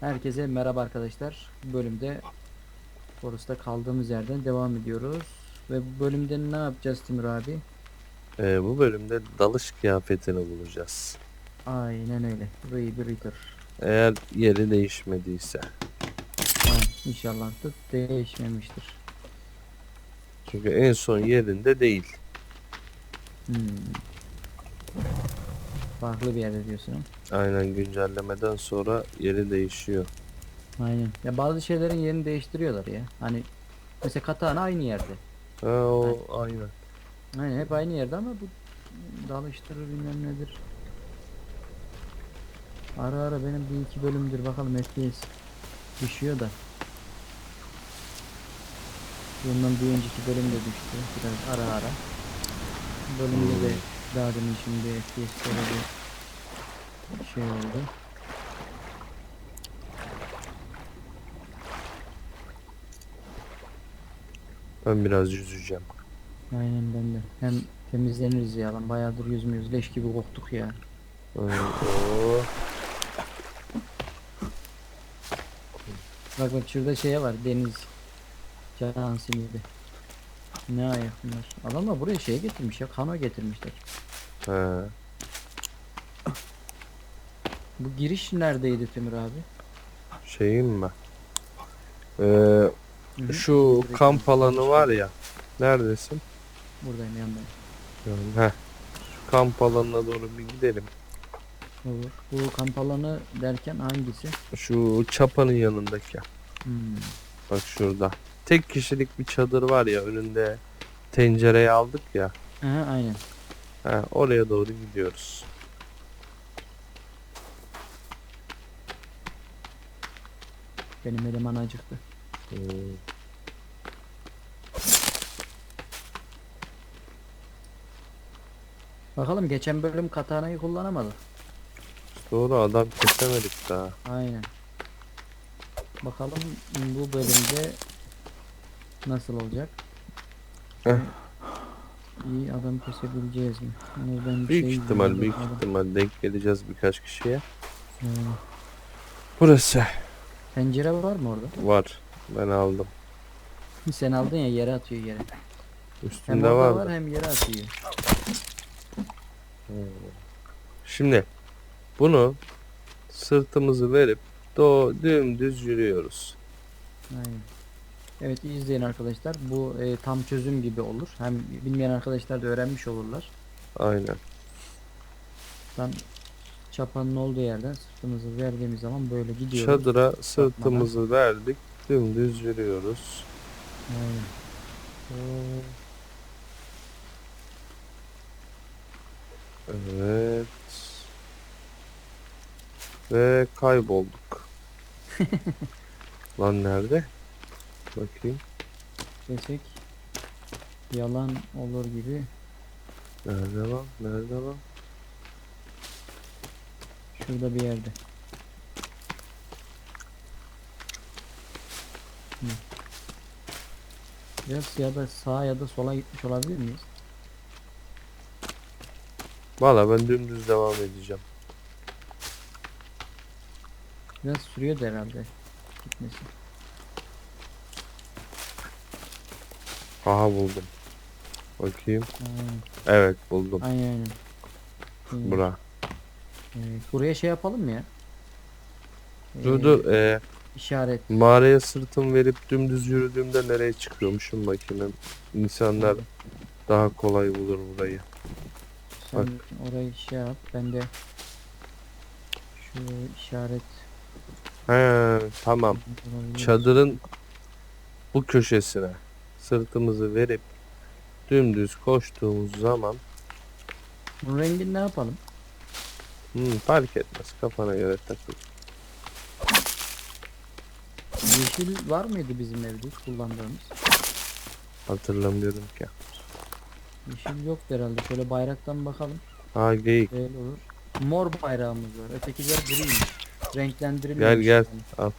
Herkese merhaba arkadaşlar. Bu bölümde Forest'ta kaldığımız yerden devam ediyoruz. Ve bu bölümde ne yapacağız Timur abi? Ee, bu bölümde dalış kıyafetini bulacağız. Aynen öyle. Rebreather. Eğer yeri değişmediyse. Ha, inşallah da değişmemiştir. Çünkü en son yerinde değil. Hmm. Farklı bir yerde diyorsun ha? Aynen güncellemeden sonra yeri değişiyor. Aynen. Ya bazı şeylerin yerini değiştiriyorlar ya. Hani mesela katana aynı yerde. Ha o aynen. Aynen hep aynı yerde ama bu dalıştırır bilmem nedir. Ara ara benim bir iki bölümdür bakalım FPS düşüyor da. Bundan bir önceki bölüm de düştü biraz ara ara. Bölümde de daha demin şimdi FPS şey oldu. Ben biraz yüzeceğim. Aynen ben de. Hem temizleniriz ya lan bayağıdır yüzmüyoruz leş gibi koktuk ya. Aynen. Oo. Bak bak şurada şeye var deniz can simidi. Ne ayak bunlar. Adamlar buraya şey getirmiş ya kano getirmişler. He. Bu giriş neredeydi Timur abi? Şeyim mi? Ee, Hı hı. şu Direkt kamp alanı var ya. Neredesin? Buradayım yandayım. Heh. Şu kamp alanına doğru bir gidelim. Olur. Bu kamp alanı derken hangisi? Şu çapanın yanındaki. Hmm. Bak şurada. Tek kişilik bir çadır var ya önünde tencereyi aldık ya. Aha, aynen. He, oraya doğru gidiyoruz. Benim eleman acıktı. Hmm. Bakalım geçen bölüm katanayı kullanamadık. Doğru adam kesemedik daha. Aynen. Bakalım bu bölümde nasıl olacak? Eh. İyi adam kesebileceğiz mi? Onu ben bir Büyük şey ihtimal büyük Adam- ihtimal denk geleceğiz birkaç kişiye. Ee, Burası Pencere var mı orada? var. Ben aldım. Sen aldın ya yere atıyor yere. Hem Üstünde orada var. var hem yere atıyor. Şimdi bunu sırtımızı verip do dümdüz yürüyoruz. Aynen. Evet izleyin arkadaşlar. Bu e, tam çözüm gibi olur. Hem bilmeyen arkadaşlar da öğrenmiş olurlar. Aynen. Ben çapanın olduğu yerden sırtımızı verdiğimiz zaman böyle gidiyoruz. Çadıra sırtımızı verdik. Dümdüz yürüyoruz. Aynen. Evet. Ve kaybolduk. Lan nerede? Bakayım. Desek yalan olur gibi. Nerede lan? Nerede lan? Şurada bir yerde. Hı. Biraz ya da sağa ya da sola gitmiş olabilir miyiz? Valla ben dümdüz devam edeceğim. Biraz sürüyordu herhalde gitmesi. Aha buldum. Bakayım. Aynen Evet buldum. aynen. aynen. Bura. Evet, buraya şey yapalım mı ya? Dur Ee, dur. Ee, İşaret. mağaraya sırtım verip dümdüz yürüdüğümde nereye çıkıyormuşum bakayım. İnsanlar daha kolay bulur burayı. Sen bak. orayı şey yap. Ben de şu işaret He tamam. olabilir. Çadırın bu köşesine sırtımızı verip dümdüz koştuğumuz zaman Bunun rengini ne yapalım? Hmm, fark etmez kafana göre takıl. Yeşil var mıydı bizim evde kullandığımız? Hatırlamıyorum ki. Yeşil yok herhalde. Şöyle bayraktan bakalım. Ha geyik. Böyle olur. Mor bayrağımız var. Ötekiler griymiş. Renklendirilmemiş. Gel, gel. yani.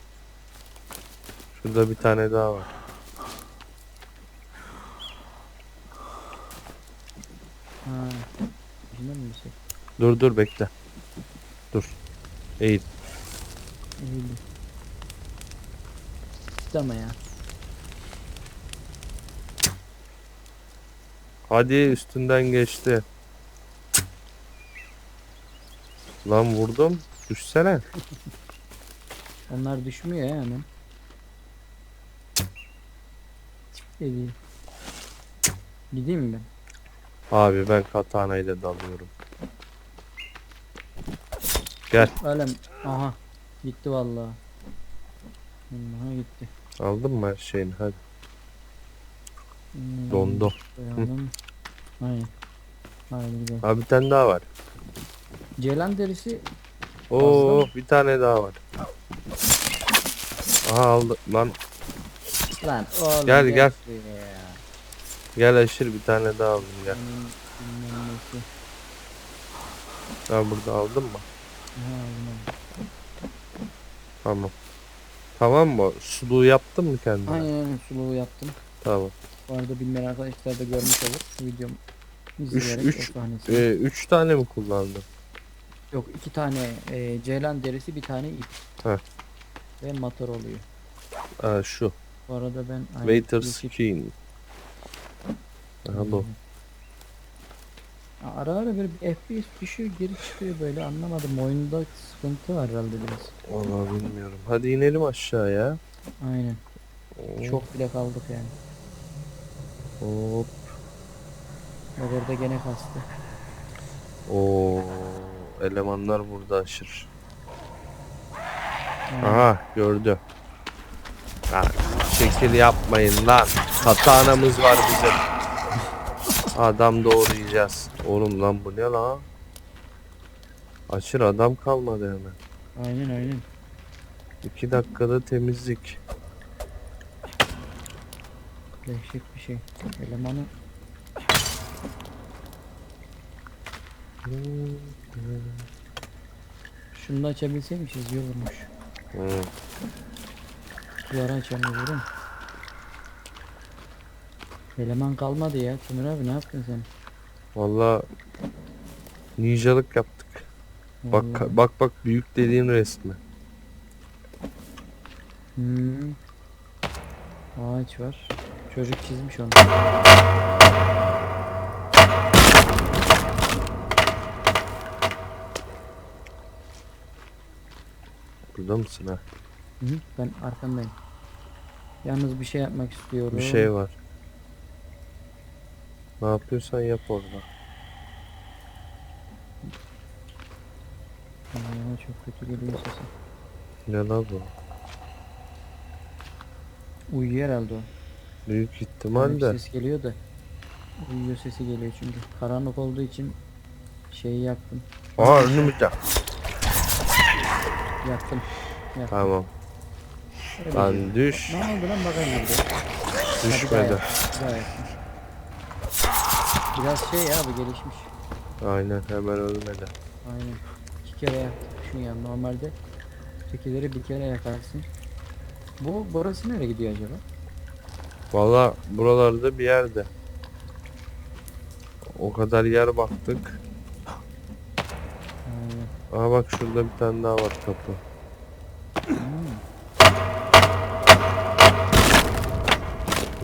Şurada bir tane daha var. Ha. Dur dur bekle. Eğil. Gitti ama ya. Hadi üstünden geçti. Lan vurdum. Düşsene. Onlar düşmüyor ya hemen. Gideyim mi ben? Abi ben katana ile dalıyorum. Gel. Öyle mi? Aha. Gitti vallahi. Vallahi gitti. Aldın mı her şeyini? Hadi. Hmm, Dondu. Dayandım. Aynen. Haydi gidelim. Abi bir tane daha var. Ceylan derisi Oo bir tane daha var. Aha aldı. Lan lan oğlum Gel, gel. ya. gel aşır bir tane daha aldım gel. Ben burada aldın mı? Tamam. Tamam mı? Suluğu yaptın mı kendine? aldım. Aynen suluğu yaptım. Tamam. Bu arada bilmeyen arkadaşlar da görmüş olur. Videom Üç, izleyerek üç, o e, üç tane mi kullandın? Yok iki tane e, ceylan derisi bir tane ip. Heh. Ve motor oluyor. Ha, şu. Bu arada ben aynen Waiter's yeşil- Skin. Bu. Ara ara bir FPS düşüyor geri çıkıyor böyle anlamadım. Oyunda sıkıntı var herhalde biraz. Vallahi bilmiyorum. Hadi inelim aşağıya. Aynen. Çok bile kaldık yani. Hop. Bak orada gene kastı. Oo, elemanlar burada aşır. Aynen. Aha gördü. Lan şekil yapmayın lan. Katanamız var bizim. Adam doğrayacağız. Oğlum lan bu ne lan? Aşır adam kalmadı hemen. Aynen aynen. İki dakikada temizlik. Dehşet bir şey. Elemanı şunu da açabilseymişiz iyi olurmuş. Hı. Kutuları açamıyoruz oğlum. Eleman kalmadı ya. Timur abi ne yaptın sen? Valla ninjalık yaptık. Bak Vallahi. bak bak büyük dediğin resmi. Hmm. Ağaç var. Çocuk çizmiş onu. Burada mısın ha? Hı hı, ben arkandayım. Yalnız bir şey yapmak istiyorum. Bir şey var. Ne yapıyorsan yap orada. Aa, çok kötü geliyor sesi. Ne lan bu? Uyuyor herhalde o. Büyük ihtimalle. ses geliyor da. Uyuyor sesi geliyor çünkü. Karanlık olduğu için şeyi yaktım. Aa önümüzde. Yaktım. Yaktım. Tamam. Öyle Lan diyor. düş. Ne oldu lan bakın burada. Düşmedi. Yaktım. Biraz şey ya bu gelişmiş. Aynen hemen ölmedi. Aynen. İki kere yaktık. Şunu ya normalde ötekileri bir kere yakarsın. Bu burası nereye gidiyor acaba? Valla buralarda bir yerde. O kadar yer baktık. Aynen. Aa bak şurada bir tane daha var kapı. Hmm.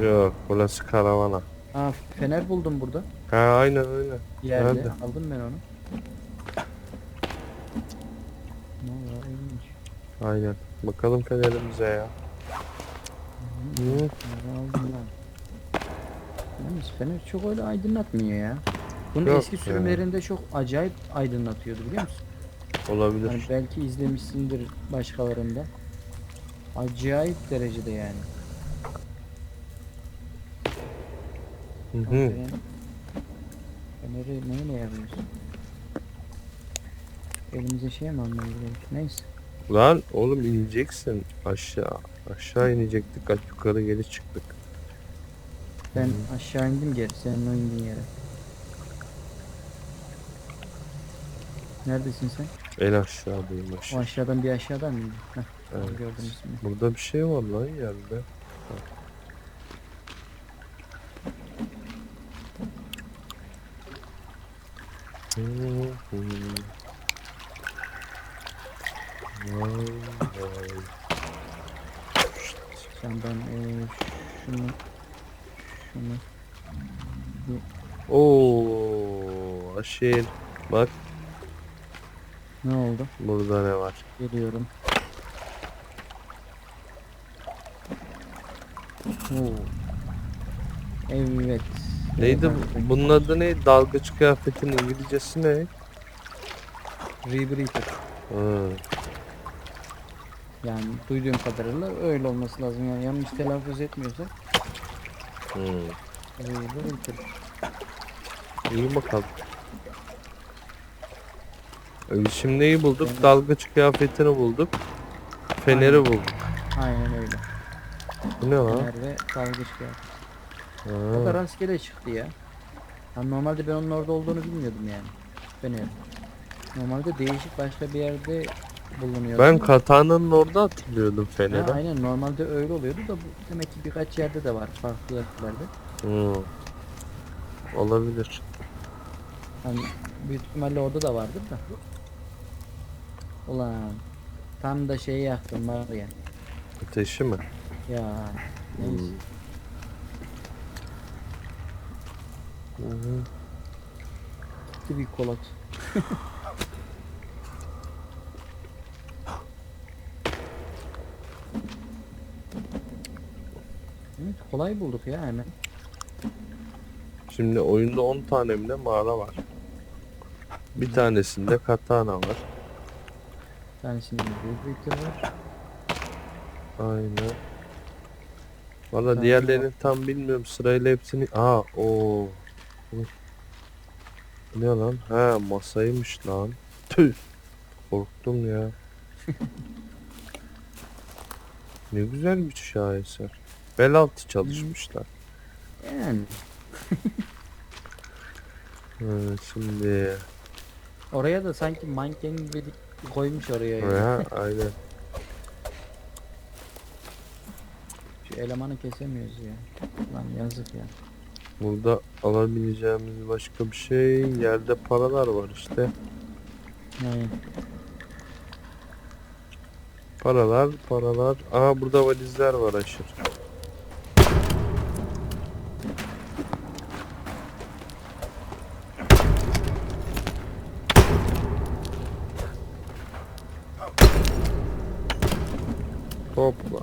Yok burası karavana. Aa fener buldum burada. Ha aynen öyle. Bir yerde. Nerede? Aldım ben onu. Vallahi iyiymiş. Aynen. Bakalım fenerimize ya. Hı. Fener'i aldım ben. Yalnız fener çok öyle aydınlatmıyor ya. Bunun Yok eski ya. sürümlerinde çok acayip aydınlatıyordu biliyor musun? Olabilir. Yani belki izlemişsindir başkalarında. Acayip derecede yani. Hı hı. Fener- Feneri neyle yapıyorsun? Elimize şey mi almamız gerek? Neyse. Lan oğlum ineceksin aşağı. Aşağı inecektik. Kaç yukarı geri çıktık. Ben aşağı indim geri senin o indiğin yere. Neredesin sen? En aşağıdayım O aşağı. aşağıdan bir aşağıdan mı indin? Heh, Evet. gördüm ismini. Burada bir şey var lan yerde. Hı Tamam ben eee, şunu şunu Oo, aşil. Bak ne oldu? burada ne var. Geliyorum. Oo. Evet. Neydi bu- bunun adı ne? Dalgıç kıyafetin İngilizcesi ne? Rebreather. Ha, Yani duyduğum kadarıyla öyle olması lazım. Yani yanlış telaffuz etmiyorsak hmm. Rebreather. İyi bakalım. Ee, Şimdi neyi bulduk? Fener. Dalgıç kıyafetini bulduk. Feneri Aynen. bulduk. Aynen öyle. Bu ne lan? Fener ve dalgıç kıyafet. O da Ha. rastgele çıktı ya. Ha, normalde ben onun orada olduğunu bilmiyordum yani. Fener. Normalde değişik başka bir yerde bulunuyordu. Ben Katana'nın orada hatırlıyordum Ha, Fener'i. aynen normalde öyle oluyordu da bu demek ki birkaç yerde de var farklı yerlerde. Hmm. Olabilir. Hani büyük ihtimalle orada da vardır da. Ulan tam da şeyi yaktım var ya. Ateşi mi? Ya neyse. Hmm. Hı hı. Gitti bir kolat. Evet kolay bulduk ya hemen. Şimdi oyunda 10 tane mi ne mağara var. Bir tanesinde katana var. Bir tanesinde Rebreather var. Aynen. Valla diğerlerini tam bilmiyorum sırayla hepsini. Aa o. Ne lan? Ha masaymış lan. Tüh. Korktum ya. ne güzel bir şaheser. Bel altı çalışmışlar. Yani Ha, şimdi. oraya da sanki manken gibi koymuş oraya. ya. Aynen. Şu elemanı kesemiyoruz ya. Lan yazık ya. Burada alabileceğimiz başka bir şey. Yerde paralar var işte. Yani Paralar, paralar. Aa burada valizler var aşır. Hopla.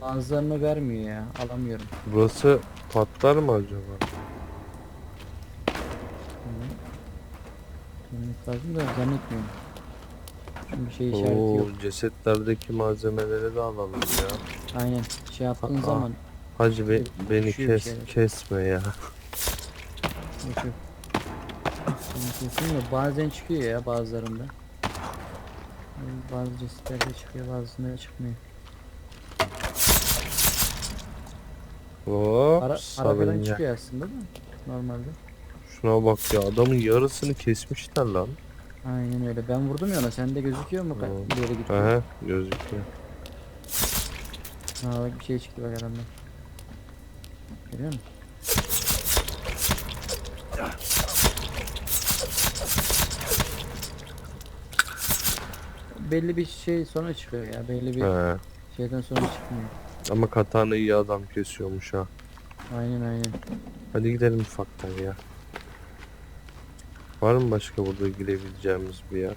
Bazılarını vermiyor ya. Alamıyorum. burası patlar mı acaba? Demek lazım da zannetmiyorum. Çünkü şey işareti Oo, yok. cesetlerdeki malzemeleri de alalım ya. Aynen. Şey yaptığın Aa. zaman Hacı be, beni Düşüyor bir kes, şeyler. kesme ya. yok yok. De bazen çıkıyor ya bazılarında. Bazı cesetlerde çıkıyor bazısında çıkmıyor. Hop, Ara, arabadan çıkıyor aslında da normalde. Şuna bak ya adamın yarısını kesmişler lan. Aynen öyle. Ben vurdum ya ona. Sende gözüküyor mu? Oo. Ka- ileri gidiyor. Aha gözüküyor. Ha bak bir şey çıktı bak adamdan. Görüyor musun? Belli bir şey sonra çıkıyor ya. Belli bir He. şeyden sonra çıkmıyor. Ama katana iyi adam kesiyormuş ha. Aynen aynen. Hadi gidelim ufaktan ya. Var mı başka burada girebileceğimiz bir yer?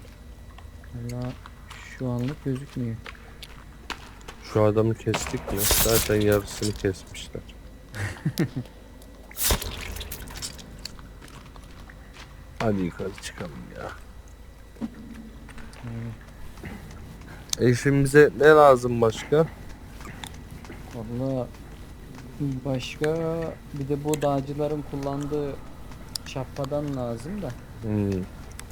Valla şu anlık gözükmüyor. Şu adamı kestik mi? Zaten yarısını kesmişler. Hadi yukarı çıkalım ya. Eşimize ne lazım başka? Valla başka bir de bu dağcıların kullandığı şapkadan lazım da Hmm.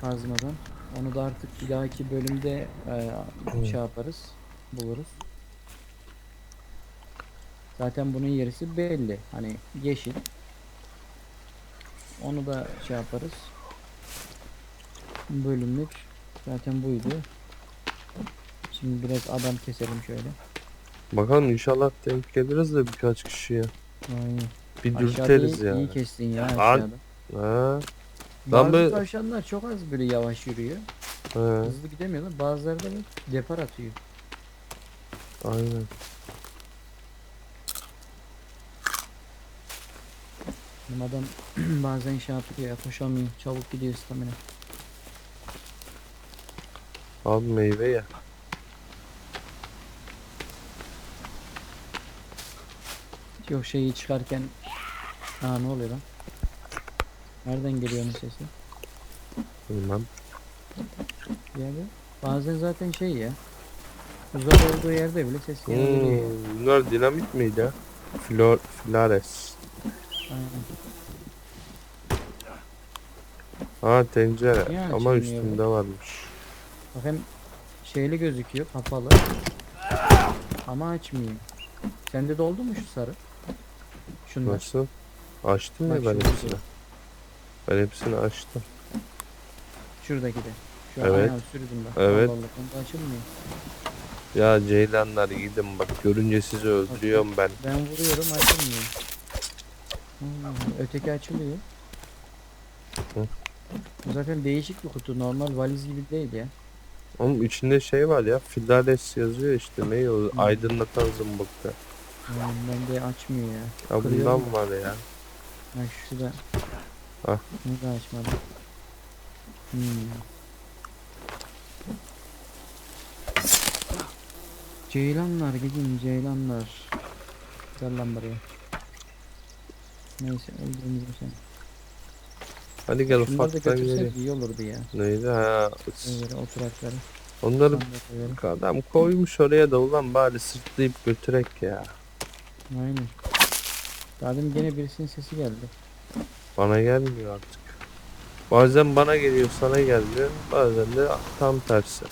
kazmadan. Onu da artık bir dahaki bölümde e, Hmm. şey yaparız, buluruz. Zaten bunun yerisi belli. Hani yeşil. Onu da şey yaparız. Bölümlük zaten buydu. Şimdi biraz adam keselim şöyle. Bakalım inşallah denk geliriz de birkaç kişiye. Aynen. Bir dürteriz ya. iyi kestin ya aşağıda. Ha. Lan Bazı be- tavşanlar çok az böyle yavaş yürüyor. He, Hızlı gidemiyor lan. Bazıları da depar atıyor. aynen. Benim adam bazen şey yapıyor ya koşamıyor. Çabuk gidiyor stamina. Abi meyve ye. Yok şeyi çıkarken Aa ne oluyor lan? Nereden geliyor onun sesi? Bilmem. Yani bazen zaten şey ya. Uzak olduğu yerde bile ses gelebiliyor. Hmm, bunlar dinamit miydi? Flor, Flores. Ha tencere Niye ama açılmıyor üstünde varmış. Bak hem şeyli gözüküyor kapalı. Ama açmıyor. Sende doldu mu şu sarı? Şunlar. Nasıl? Açtım ya Bak ben şurada hepsini. Ben hepsini açtım. Şuradaki de. Şu Evet. sürdüm bak. Evet. Allah Allah onda açılmıyor. Ya ceylanlar gidin bak görünce sizi öldürüyorum ben. Ben vuruyorum açılmıyor. Hmm, öteki açılıyor. Hı. Zaten değişik bir kutu. Normal valiz gibi değil ya. Oğlum içinde şey var ya Flores yazıyor işte ne o Hmm. aydınlatan zımbıkta. Yani ben de açmıyor ya. Ya Kırıyorum bundan var ya. Bak şu da. Ah. Bunu da açmadım. Hmm. Ceylanlar gidin ceylanlar. Gel lan buraya. Neyse öldürürüm seni. Hadi gel Şunları da ufaktan götürsek geliyor. iyi olurdu ya. Neydi ha? Böyle oturakları. Onları adam koymuş oraya da ulan bari sırtlayıp götürek ya. Aynen. Daha demin gene birisinin sesi geldi. Bana gelmiyor artık. Bazen bana geliyor sana gelmiyor. Bazen de tam tersi.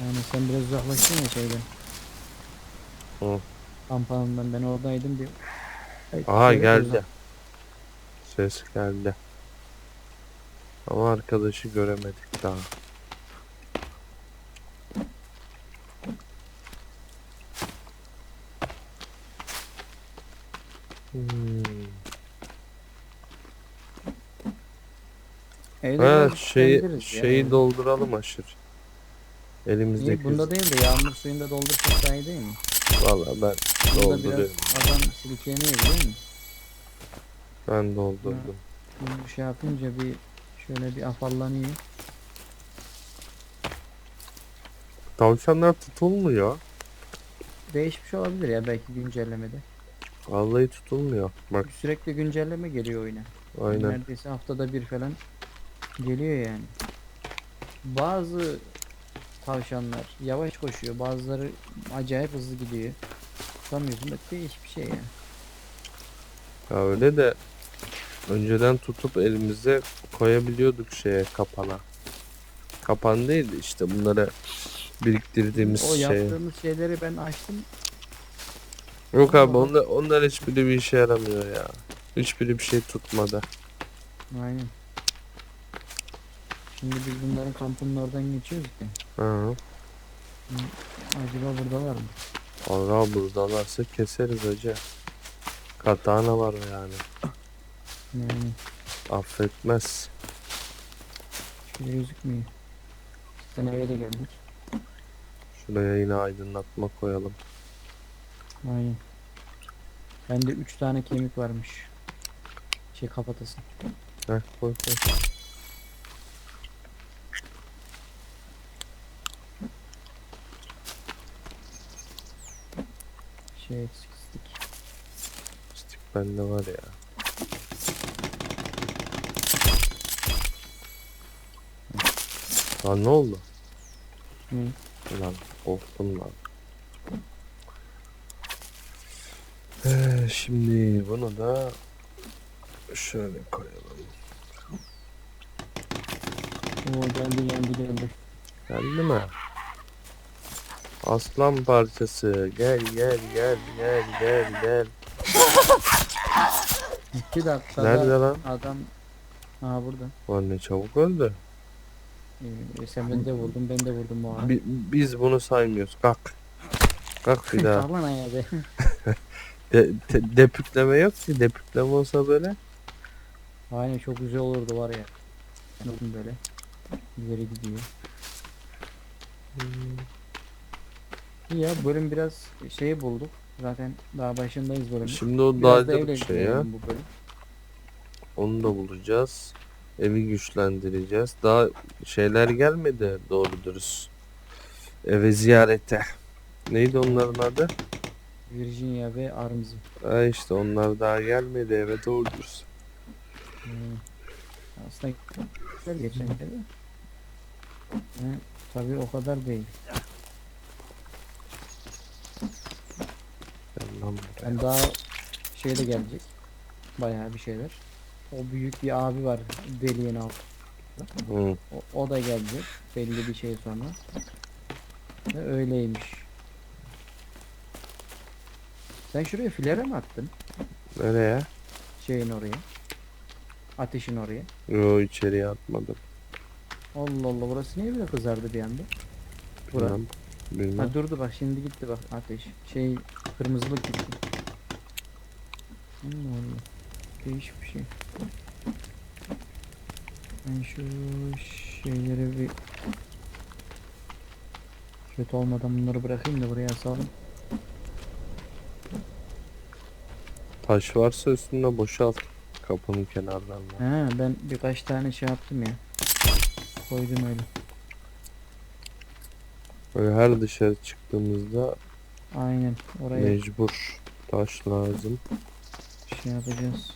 Yani sen biraz uzaklaştın ya şeyden. Hı. Kampanyadan ben oradaydım bir. Ay, Aha şöyle geldi. uzak- Ses geldi. Ama arkadaşı göremedik daha. Hmm. Ha biraz şeyi şeyi dolduralım aşır. Elimizdeki. Bunda değil de yağmur suyunda doldursak daha iyi değil mi? Valla ben Bunda biraz dolduruyorum. adam silikleniyor biliyor musun? Ben doldurdum. Bunu şey yapınca bir şöyle bir afallanıyor. Tavşanlar tutulmuyor. Değişmiş olabilir ya belki güncellemede. Vallahi tutulmuyor. Bak Sürekli güncelleme geliyor oyuna. aynen. Neredeyse haftada bir falan geliyor yani. Bazı tavşanlar yavaş koşuyor, bazıları acayip hızlı gidiyor. Tutamıyorsun da değişik bir şey ya. Ya öyle de önceden tutup elimize koyabiliyorduk şeye kapana. Kapan değil de işte bunları biriktirdiğimiz O şey. yaptığımız şeyleri ben açtım. Yok abi onlar, onlar hiçbiri bir işe yaramıyor ya. Hiçbiri bir şey tutmadı. Aynen. Şimdi biz bunların kampının oradan geçiyoruz ki. Ha. Acaba buradalar mı? Allah buradalarsa keseriz hacı. Katana var yani. Yani Affetmez. şöyle gözükmüyor. Sen eve de geldik. Şuraya yine aydınlatma koyalım. Aynen. Bende 3 tane kemik varmış. Şey kafatası. Heh koy koy. Şey eksik istik. Stik bende var ya. Lan ne oldu? Hı. Lan korktum lan. Ee, şimdi bunu da şöyle koyalım. Oo geldi geldi geldi. Geldi mi? Aslan parçası. Gel gel gel gel gel gel. 2 dakikada Nerede lan? adam Aha burada. Lan ne çabuk öldü. Ee, sen beni de vurdun ben de vurdum bu arada. Bi- biz bunu saymıyoruz. Kalk. Kalk bir daha. Kalk lan ayağa be. De- te- depükleme yok ki. Depükleme olsa böyle. Aynen çok güzel olurdu var ya. Bakın böyle. İleri gidiyor. İyi ya bölüm biraz şeyi bulduk. Zaten daha başındayız bölümün. Şimdi o Biraz da evle şey ya. bu bölüm. Onu da bulacağız. Evi güçlendireceğiz. Daha şeyler gelmedi doğru dürüst. Eve ziyarete. Neydi onların adı? Virginia ve Arms'ı. Ha işte onlar daha gelmedi eve doğru dürüst. Hmm. Aslında güzel geçen kere. Ha, tabii o kadar değil. Lan buraya. Ben daha şey de gelecek. Bayağı bir şeyler. O büyük bir abi var deliğin alt. Hı. O, o da gelecek belli bir şey sonra. Ve öyleymiş. Sen şuraya filere mi attın? Nereye? Şeyin oraya. Ateşin oraya. Yo içeriye atmadım. Allah Allah burası niye böyle kızardı bir anda? Bura. Bilmem. Bilmem. Ha durdu bak şimdi gitti bak ateş. Şey kırmızılık gitti. Allah Allah. Değişik bir şey. Ben şu şeyleri bir kötü olmadan bunları bırakayım da buraya asalım. Taş varsa üstünde boşalt. Kapının kenarlarına. He ben birkaç tane şey yaptım ya. Koydum öyle. Böyle her dışarı çıktığımızda Aynen oraya mecbur taş lazım. şey yapacağız.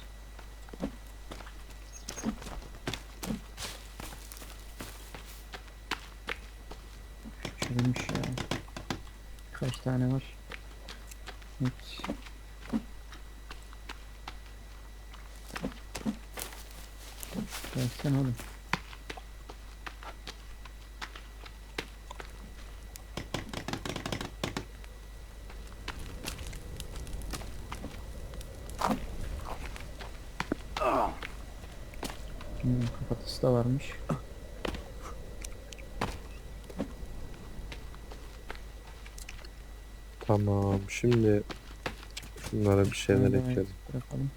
Çürümüş ya. Kaç tane var? Hiç. Gelsene oğlum. Hmm, kafatası da varmış. Tamam şimdi şunlara bir şeyler ekelim. Bırakalım.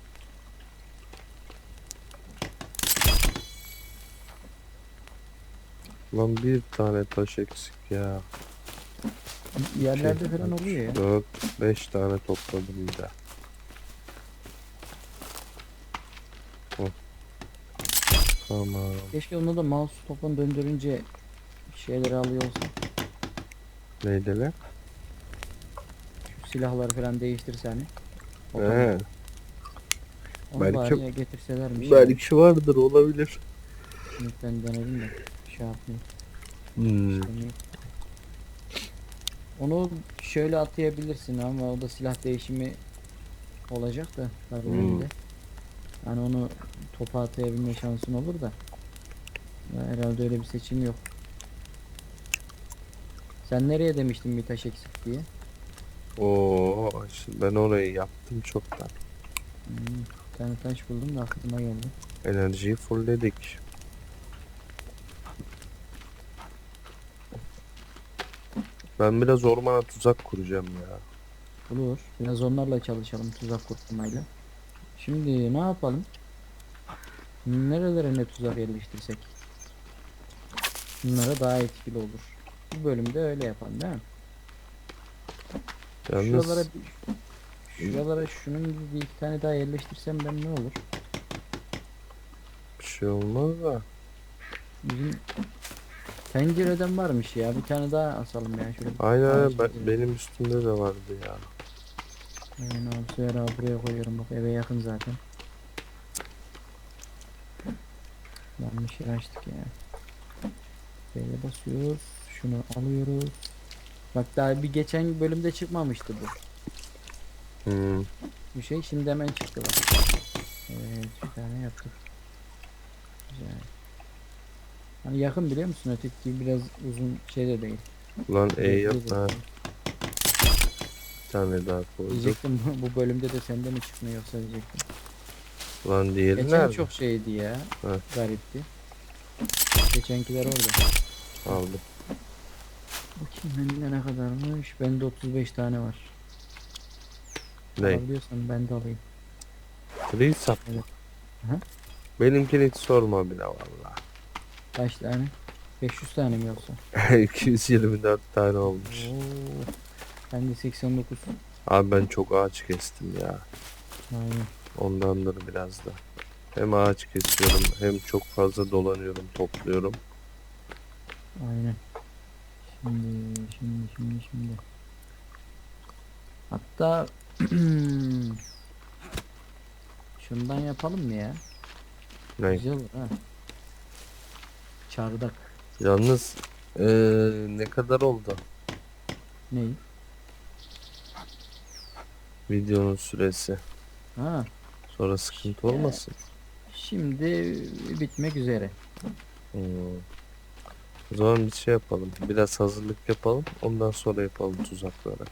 Lan bir tane taş eksik ya. Yerlerde Şey, falan oluyor ya. 4 5 tane topladım bir de. Oh. Tamam. Keşke onu da mouse topunu döndürünce şeyleri alıyor olsa. Neydi lan? Şu silahları falan değiştirse hani. He, Onu belki- getirselermiş. belki vardır olabilir. Ben denedim de şey yapmayayım. Hmm. istemeyeyim. Onu şöyle atayabilirsin ama o da silah değişimi olacak da tabii Hmm. önünde. Hani onu topa atayabilme şansın olur da. Ya herhalde öyle bir seçim yok. Sen nereye demiştin bir taş eksik diye? Oo, ben orayı yaptım çoktan. Hmm, bir tane taş buldum da aklıma geldi. Enerjiyi fullledik. Ben biraz ormana tuzak kuracağım ya. Olur. Biraz onlarla çalışalım tuzak kurmayla. Şimdi ne yapalım? Nerelere ne tuzak yerleştirsek? Bunlara daha etkili olur. Bu bölümde öyle yapalım değil mi? Yalnız Şuralara bir, şuralara şunun gibi bir iki tane daha yerleştirsem ben ne olur? bir şey olmaz da. Bizim pencereden varmış ya. Bir tane daha asalım ya. Şöyle bir Aynen aynen ben, benim üstümde de vardı ya. Aynen abi abi buraya koyuyorum bak eve yakın zaten. Yanlış yer açtık ya. B'ye basıyoruz. Şunu alıyoruz. Bak daha bir geçen bölümde çıkmamıştı bu. Hmm. Bu şey şimdi hemen çıktı bak. Evet bir tane yaptık. Güzel. Hani yakın biliyor musun? Öteki biraz uzun şey de değil. Lan E yap Bekliyor ha. zaten. Bir tane daha koyduk. Diyecektim bu, bu bölümde de sende mi çıkmıyor yoksa diyecektim. Lan diğeri Geçen nerede? çok şeydi ya. Ha. Garipti. Geçenkiler orada. Aldım. Bakayım bende ne kadarmış? Bende 35 tane var. Ne? Alabiliyorsan ben de alayım. Free sap. Evet. Aha. Benimkini hiç sorma bile valla. Kaç tane? 500 tane mi yoksa? 224 tane olmuş. Oo. Bende 89. Abi ben çok ağaç kestim ya. Aynen. Ondandır biraz da. Hem ağaç kesiyorum hem çok fazla dolanıyorum topluyorum. Aynen. Şimdi, şimdi, şimdi, şimdi. Hatta şundan yapalım mı ya? Ne? Güzel olur ha. Çardak. Yalnız eee, ne kadar oldu Ney? videonun süresi? Ha. Sonra sıkıntı olmasın. Şimdi bitmek üzere. Hmm. O zaman bir şey yapalım. Biraz hazırlık yapalım. Ondan sonra yapalım tuzakları.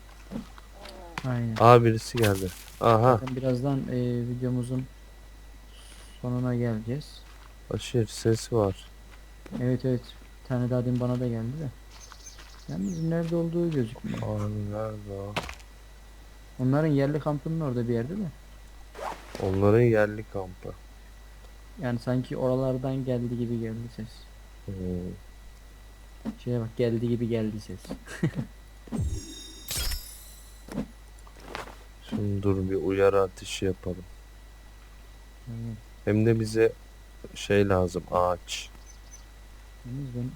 Aynen. Aa birisi geldi. Aha. Zaten birazdan e, videomuzun sonuna geleceğiz. Aşır sesi var. Evet evet. Bir tane daha demin bana da geldi de. Yalnız nerede olduğu gözükmüyor. Abi nerede o? Onların yerli kampının orada bir yerde de. Onların yerli kampı. Yani sanki oralardan geldi gibi geldi ses. Hmm. Şeye bak geldi gibi geldi ses. Şimdi dur bir uyarı ateşi yapalım. Aynen. Hem de bize şey lazım ağaç. Yalnız ben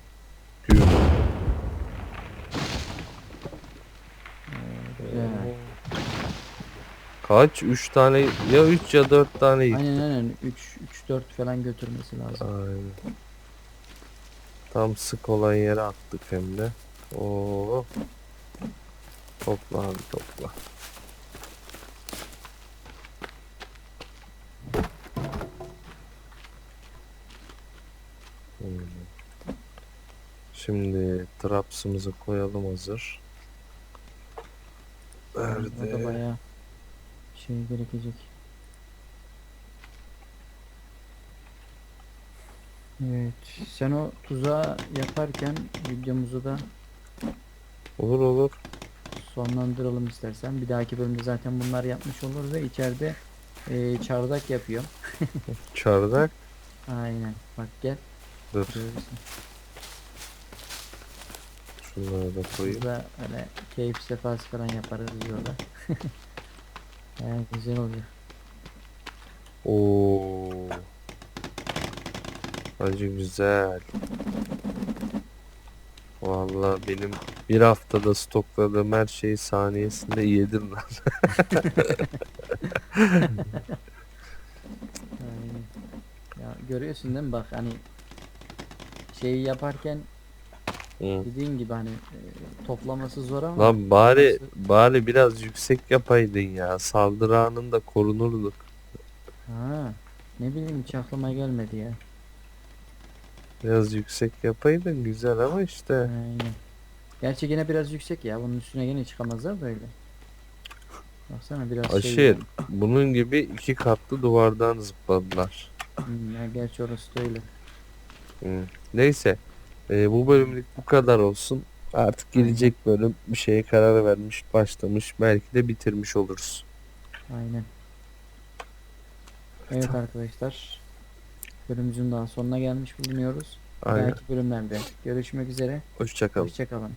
Gül. Ee, güzel. Kaç? 3 tane ya 3 ya 4 tane yıktı. Aynen aynen 3 3 4 falan götürmesi lazım. Aynen. Tam sık olan yere attık hem de. Oo. Topla abi topla. Hmm. Şimdi trapsımızı koyalım hazır. O da Nerede? bayağı şey gerekecek. Evet, sen o tuzağı yaparken videomuzu da Olur olur. sonlandıralım istersen. Bir dahaki bölümde zaten bunlar yapmış olur ve içeride e, çardak yapıyor. Çardak. Aynen. Bak gel. Dur. Görürsün. Şunları da koyayım. De öyle keyif sefası falan yaparız orada. yani güzel oluyor. Oo. Acı güzel. Vallahi benim bir haftada stokladığım her şeyi saniyesinde yedim lan. Ya görüyorsun değil mi bak hani şeyi yaparken Hı. dediğin gibi hani e, toplaması zor ama Lan bari bari biraz yüksek yapaydın ya. Saldırı anında korunurduk. ha ne bileyim hiç aklıma gelmedi ya. Biraz yüksek yapaydın güzel ama işte. Aynen. Gerçi gene biraz yüksek ya. Bunun üstüne gene çıkamazlar da öyle. Baksana biraz şey. Aşır. Bunun gibi iki katlı duvardan zıpladılar. Hmm, ya gerçi orası da öyle. Hı. Neyse. E, bu bölümlük bu kadar olsun. Artık gelecek bölüm bir şeye karar vermiş, başlamış. Belki de bitirmiş oluruz. Aynen. Evet arkadaşlar. Bölümümüzün daha sonuna gelmiş bulunuyoruz. Aynen. Belki bölümlerde görüşmek üzere. Hoşçakalın. Hoşçakalın.